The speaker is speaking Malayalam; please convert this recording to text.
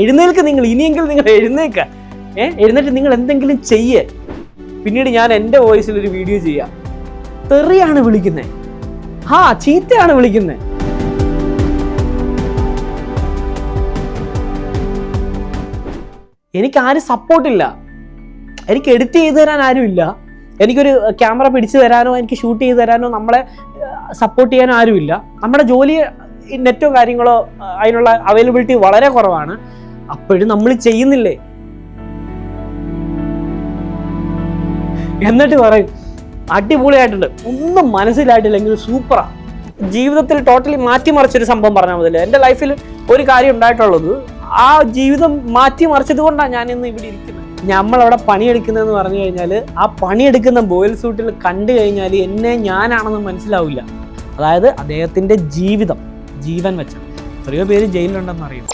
എഴുന്നേൽക്ക് നിങ്ങൾ ഇനിയെങ്കിലും നിങ്ങൾ എഴുന്നേൽക്ക. ഏ എഴുന്നേറ്റ് നിങ്ങൾ എന്തെങ്കിലും ചെയ്യേ. പിന്നീട് ഞാൻ എന്റെ വോയിസിൽ ഒരു വീഡിയോ ചെയ്യാം. തെറിയാണ് വിളിക്കുന്നത് ഹാ ചീത്തയാണ് വിളിക്കുന്നത് എനിക്ക് ആരും സപ്പോർട്ടില്ല. എനിക്ക് എഡിറ്റ് ചെയ്തു തരാൻ ആരുമില്ല എനിക്കൊരു ക്യാമറ പിടിച്ചു തരാനോ എനിക്ക് ഷൂട്ട് ചെയ്തു തരാനോ നമ്മളെ സപ്പോർട്ട് ചെയ്യാനോ ആരുമില്ല നമ്മുടെ ജോലി നെറ്റോ കാര്യങ്ങളോ അതിനുള്ള അവൈലബിലിറ്റി വളരെ കുറവാണ്. അപ്പോഴും നമ്മൾ ചെയ്യുന്നില്ലേ? എന്നിട്ട് പറയും അടിപൊളിയായിട്ടുണ്ട്. ഒന്നും മനസ്സിലായിട്ടില്ലെങ്കിൽ സൂപ്പറാ ജീവിതത്തിൽ ടോട്ടലി മാറ്റിമറിച്ചൊരു സംഭവം പറഞ്ഞാൽ മതി എന്റെ ലൈഫിൽ ഒരു കാര്യം ഉണ്ടായിട്ടുള്ളത് ആ ജീവിതം മാറ്റിമറിച്ചത് കൊണ്ടാണ് ഞാൻ ഇന്ന് ഇവിടെ ഇരിക്കുന്നത്. നമ്മളവിടെ പണിയെടുക്കുന്നതെന്ന് പറഞ്ഞു കഴിഞ്ഞാൽ ആ പണിയെടുക്കുന്ന ബോയിൽ സൂട്ടിൽ കണ്ടു കഴിഞ്ഞാൽ എന്നെ ഞാനാണെന്ന് മനസ്സിലാവില്ല. അതായത് അദ്ദേഹത്തിന്റെ ജീവിതം ജീവൻ വെച്ച. എത്രയോ പേര് ജയിലിലുണ്ടെന്ന് അറിയും